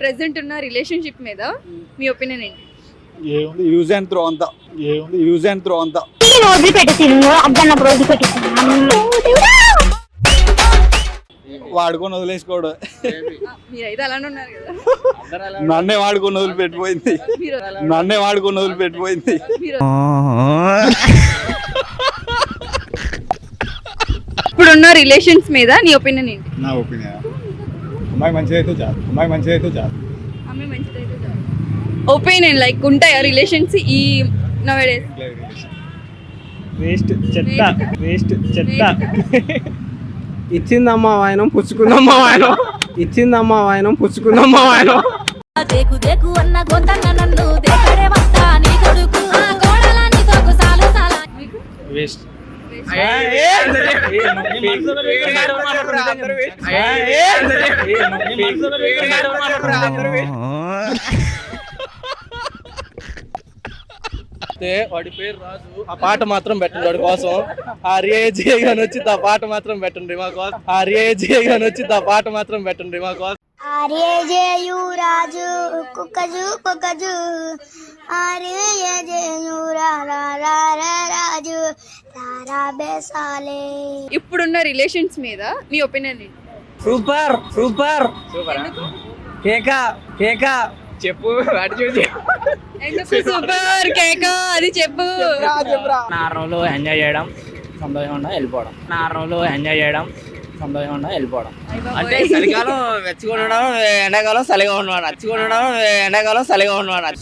Present ఉన్న relationship మీద మీ ఒపీనియన్ ఏంటి? ఏముంది? యూజ్ అండ్ త్రో అంతా. ఏముంది? యూజ్ అండ్ త్రో అంతా. వాడుకొని వదిలేసుకోవడం ఆ, మీరైతే అలానే ఉన్నారు కదా. నన్నే వాడుకొని వదిలిపెట్టిపోయింది. నన్నే వాడుకొని వదిలిపెట్టిపోయింది. ఇప్పుడున్న రిలేషన్స్ మీద నీ ఒపీనియన్ ఏంటి? నా ఒపీనియన్ అమ్మాయి మంచిగా అయితే చాలు. అమ్మాయి మంచిగా అయితే చాలు. అమ్మాయి మంచిదైతే ఒపీనియన్ లైక్ ఉంటాయా రిలేషన్స్ ఈ నవడేస్ వేస్ట్ చెత్త వేస్ట్ చెత్త. ఇచ్చిందమ్మా వాయనం పుచ్చుకుందమ్మా వాయనం. ఇచ్చిందమ్మా వాయనం పుచ్చుకుందమ్మా వాయనం. దేకు దేకు అన్న గొంతన్న నన్ను దేకడే వాడి పేరు రాజు. ఆ పాట మాత్రం పెట్టండి వాడి కోసం. ఆ రియేజే గాని వచ్చి ఆ పాట మాత్రం పెట్టండి మా కోసం. ఆ రియేజే గాని వచ్చి ఆ పాట మాత్రం పెట్టండి మా కోసం. అరే జయు రాజు కుక్కజు కుక్కజు అరే జయు రాజు. తారా బేసాలే. ఇప్పుడున్న రిలేషన్స్ మీద మీ ఒపీనియన్ ఏంటి? Super super. కేక కేక. చెప్పు వాటి చూసి సూపర్ కేక? అది చెప్పు. నా రోజులు ఎంజాయ్ చేయడం సంతోషంగా వెళ్ళిపోవడం. నా రోజులు ఎంజాయ్ చేయడం వెళ్ళిపోవడం అంటే చలికాలం వెచ్చగా ఉండడం ఎండాకాలం చలిగా ఉండడం నచ్చుగా ఉండడం ఎండాకాలం చలిగా ఉండడం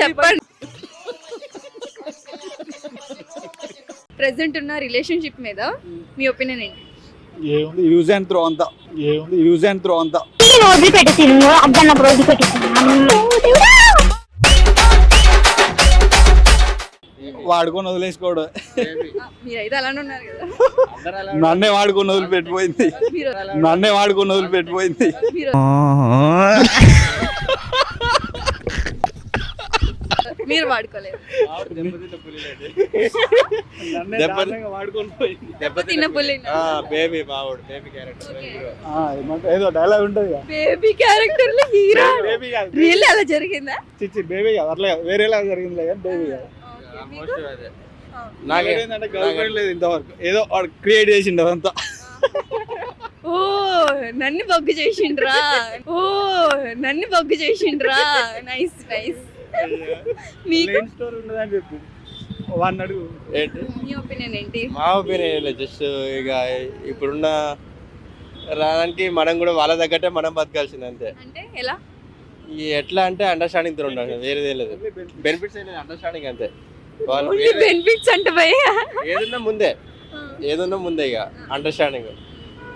చెప్పండి ప్రెసెంట్ ఉన్న రిలేషన్షిప్ మీద మీ ఒపీనియన్ ఏంటి ఏముంది యూజ్ అండ్ త్రో అంతా ఏముంది యూజ్ అండ్ త్రో అంతా నేను వదిలిపెట్టేసాను అద్దన్నప్పుడు వదిలిపెట్టేసాను వాడుకొని వదిలేసుకోవడం ఆ, మీరైతే అలానే ఉన్నారు కదా. నన్నే వాడుకొని వదిలిపెట్టిపోయింది. మీరు నన్నే వాడుకొని వదిలిపెట్టిపోయింది. మీరు మీరు వాడుకోలేదు. తిన్న పుల్లి బేబీ మావాడు బేబీ క్యారెక్టర్ ఏదో డైలాగ్ ఉంటుంది కదా బేబీ క్యారెక్టర్లో హీరో బేబీ కాదు రియల్ అలా జరిగిందా? చిచ్చి బేబీ కాదు అట్లా వేరేలా కానీ బేబీ కాదు. నాకేంటంటే గర్ల్ ఫ్రెండ్ లేదు ఇంతవరకు. ఏదో వాడు క్రియేట్ చేసిండు అదంతా. ఓ నన్ను బొగ్గు చేసిండ్రా. ఓ నన్ను బొగ్గు చేసిండ్రా. నైస్ నైస్ మీకు? స్టోరీ ఉన్నదని చెప్పు. వన్ అడుగు. ఏంటి? మీ ఒపీనియన్ ఏంటి? మా ఒపీనియన్ లేదు. జస్ట్ ఇక ఇప్పుడున్న రానికి మనం కూడా వాళ్ళ తగ్గట్టే మనం బతకాల్సింది అంతే. అంటే ఎలా? ఎట్లా అంటే అండర్స్టాండింగ్తో ఉండాలి. వేరేదే లేదు. బెనిఫిట్స్ అండర్స్టాండింగ్ అంతే. ఓన్లీ బెనిఫిట్స్ అంటే ఏదున్నా ముందే. ఏదున్నా ముందే ఇక. అండర్స్టాండింగ్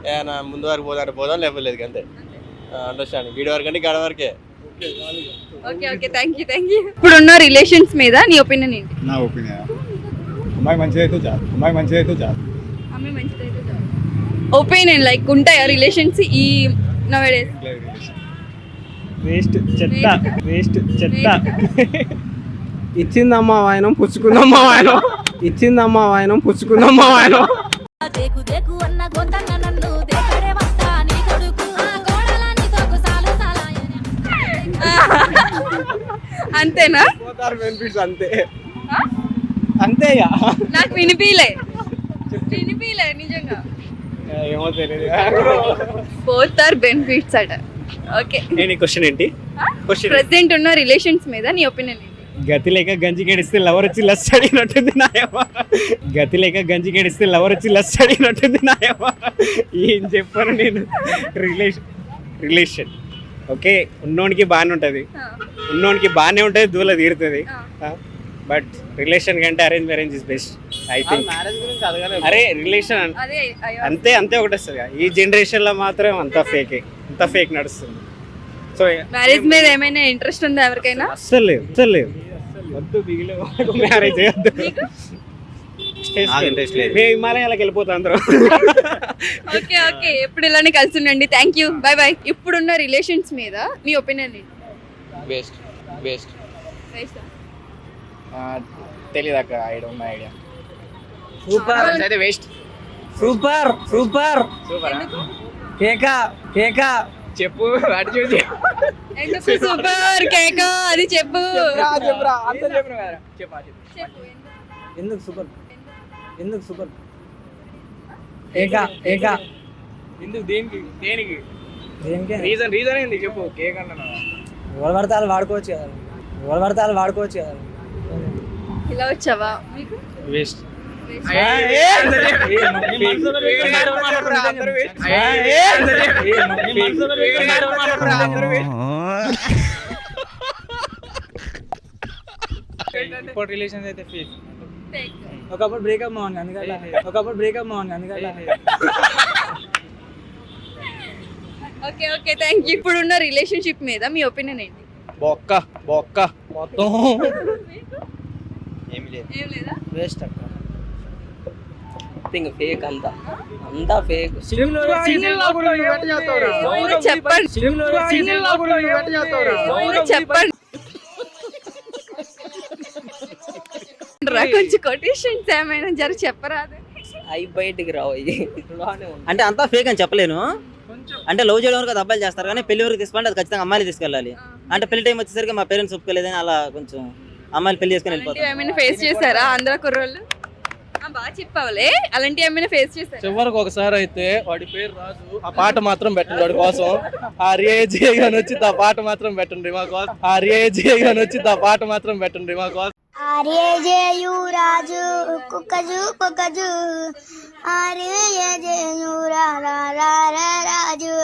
ఏమైనా ముందు వరకు పోదాం అంటే పోదాం లేకపోతే లేదు ఇక అంతే అండర్స్టాండింగ్ వీడి వరకు అంటే గడ వరకే. Okay okay. Thank you thank you ఇప్పుడు ఉన్న రిలేషన్స్ మీద నీ ఒపీనియన్ ఏంటి? నా ఒపీనియన్ అమ్మాయి మంచిగా అయితే చాలు. అమ్మాయి మంచిగా అయితే చాలు. అమ్మాయి మంచిదైతే ఒపీనియన్ లైక్ ఉంటాయా రిలేషన్స్ ఈ నవడేస్ వేస్ట్ చెత్త. వేస్ట్ చెత్త. ఇచ్చిందమ్మా వాయనం పుచ్చుకుందమ్మా వాయనం. ఇచ్చిందమ్మా వాయనం పుచ్చుకుందమ్మా వాయనం. అంతేనా? బెనిఫిట్స్ అంతే. ఆ? అంతే ఇక నాకు వినిపిలే వినిపిలే నిజంగా. ఏమో తెలియదు బోత్ ఆర్ బెనిఫిట్స్ అట. ఓకే. నేను క్వశ్చన్ ఏంటి? Question. ప్రెసెంట్ ఉన్న రిలేషన్స్ మీద నీ ఒపీనియన్ ఏంటి? గతి లేక గంజి గడిస్తే లవర్ వచ్చి లస్ అడిగినట్టుంది నా గతి లేక గంజి గడిస్తే లవర్ వచ్చి లస్ అడిగినట్టుంది నా ఏం చెప్పాను నేను. Relation relation. ఓకే ఉన్నోనికి బాగానే ఉంటుంది. ఉన్నోనికి బాగానే ఉంటుంది దూల తీరుతుంది. బట్ రిలేషన్ కంటే arrange marriage is best I think. Marriage గురించి అడగలేదు. అరే రిలేషన్. అంతే అంతే ఒకటి వస్తుంది. ఈ జనరేషన్లో మాత్రం అంతా ఫేకే అంత ఫేక్ నడుస్తుంది. సో మ్యారేజ్ మీద ఏమైనా ఇంట్రెస్ట్ ఉందా ఎవరికైనా? అస్సలు లేదు అస్సలు లేదు వద్దు మిగిలిన మ్యారేజ్ చేయొద్దు. మేము హిమాలయాలకు వెళ్ళిపోతాం అందరం. ఓకే ఓకే ఎప్పుడు ఇలానే కలిసి ఉండండి. థ్యాంక్ యూ బై బాయ్ ఇప్పుడున్న రిలేషన్స్ మీద మీ ఒపీనియన్ ఏంటి? బెస్ట్ బెస్ట్ తెలియదు అక్క I don't know idea super అయితే వేస్ట్ సూపర్ సూపర్ కేక కేక. చెప్పు అటు చూసి. ఎందుకు సూపర్ కేక అది చెప్పు. చెప్పురా అంత చెప్పిన కదా. చెప్పా చెప్పు. చెప్పు, ఎందుకు సూపర్? ఎందుకు సూపర్? ఏకా ఏకా ఎందుకు దేనికి దేనికి? దేనికే? రీజన్ రీజన్ ఏంది? చెప్పు కేక్ అన్నా ఎవరు పడితే వాళ్ళు వాడుకోవచ్చు కదా. ఎవరు పడితే వాళ్ళు వాడుకోవచ్చు కదా. ఇలా వచ్చావా? మీకు? వేస్ట్. ఇప్పుడు రిలేషన్స్ అయితే ఫేక్ ఒకప్పుడు బ్రేకప్ బాగుంది అందుకల్లా ఒకప్పుడు బ్రేకప్ బాగుంది అందుకల్లా ఓకే ఓకే థ్యాంక్ యూ ఇప్పుడున్న రిలేషన్షిప్ మీద మీ ఒపీనియన్ ఏంటి? బొక్క బొక్క. మొత్తం. ఏం లేదా? వేస్ట్ అక్క. థింక్ ఫేక్ అంతా. అంతా ఫేక్ చెప్పండి? చెప్పండి? కొంచెం కొటేషన్స్ ఏమైనా జర చెప్పరాదు. అవి బయటికి రావు అంటే అంతా ఫేక్ అని చెప్పలేను. అంటే లవ్ చేయడం వరకు అది అబ్బాయిలు చేస్తారు కానీ పెళ్ళి వరకు తీసుకుంటే అది ఖచ్చితంగా అమ్మాయిలు తీసుకెళ్ళాలి. అంటే పెళ్ళి టైం వచ్చేసరికి మా పేరెంట్స్ ఒప్పుకోలేదని అలా కొంచెం అమ్మాయిలు పెళ్ళి చేసుకుని వెళ్ళిపోతారు. ఫేస్ చేశారా? ఆంధ్ర కుర్రోళ్ళు? బాగా చెప్పావులే. అలాంటివి ఏమైనా ఫేస్ చేశారా? చివరికి ఒకసారి అయితే వాడి పేరు రాజు. ఆ పాట మాత్రం పెట్టండి వాడి కోసం. ఆ రే జే అని వచ్చింది ఆ పాట మాత్రం పెట్టండి మా కోసం. ఆ రే జే అని వచ్చింది ఆ పాట మాత్రం పెట్టండి మా కోసం. ఆర్య జయు రాజు కుక్కజు పొక్కజు ఆర్య జయు రా రా రా రా రాజు.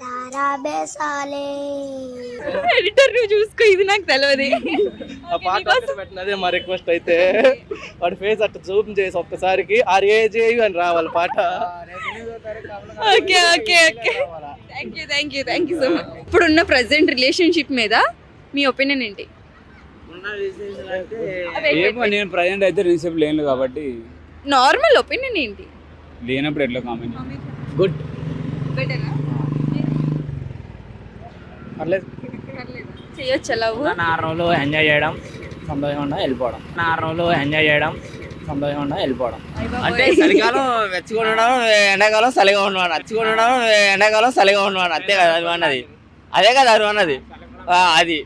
రారా బేసాలే ఎడిటర్ నువ్వు చూసుకో ఇది నాకు తెలియదు ఆ పాట అదే మా రిక్వెస్ట్ అయితే. వాడి ఫేస్ అట్లా జూమ్ చేసి ఒక్కసారికి ఆ రే జే అని రావాలి పాట. Okay okay okay. Thank you thank you thank you so much ఇప్పుడున్న ప్రజెంట్ రిలేషన్షిప్ మీద మీ ఒపీనియన్ ఏంటి? ఏమో నేను ప్రజెంట్ అయితే రిలేషన్షిప్ లేను కాబట్టి. నార్మల్ ఒపీనియన్ ఏంటి? లేనప్పుడు ఎట్లా కామెంట్ గుడ్ బెటరా పర్లేదు. చేయొచ్చా లవ్? నాలుగు రోజులు ఎంజాయ్ చేయడం సంతోషంగా వెళ్ళిపోవడం. నాలుగు రోజులు ఎంజాయ్ చేయడం సంతోషంగా వెళ్ళిపోవడం. అంటే చలికాలం వెచ్చగా ఉండడం ఎండాకాలం చలిగా ఉండడం అచ్చిగా ఉండడం ఎండాకాలం చలిగా ఉండడం అంతే కదా అది అన్నది. అదే కదా అది అన్నది. ఆ, అది.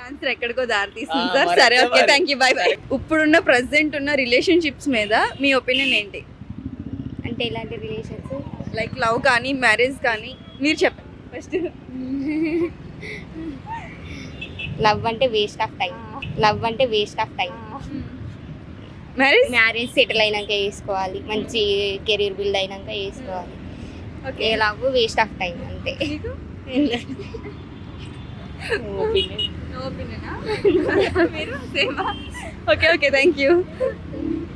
ఆన్సర్ ఎక్కడికో దారి తీస్తుంది ఆ, సార్. సరే okay. Thank you bye bye ఇప్పుడున్న ప్రెసెంట్ ఉన్న రిలేషన్షిప్స్ మీద మీ ఒపీనియన్ ఏంటి? అంటే ఇలాంటి రిలేషన్స్ లైక్ లవ్ కానీ మ్యారేజ్ కానీ మీరు చెప్పండి. ఫస్ట్ లవ్ అంటే వేస్ట్ ఆఫ్ టైం లవ్ అంటే waste of time marriage marriage settle అయినాక చేసుకోవాలి మంచి కెరీర్ బిల్డ్ అయినాక చేసుకోవాలి okay love waste of time అంతే. ఒపీనియనా మీరు? సేమా ఓకే ఓకే థ్యాంక్ యూ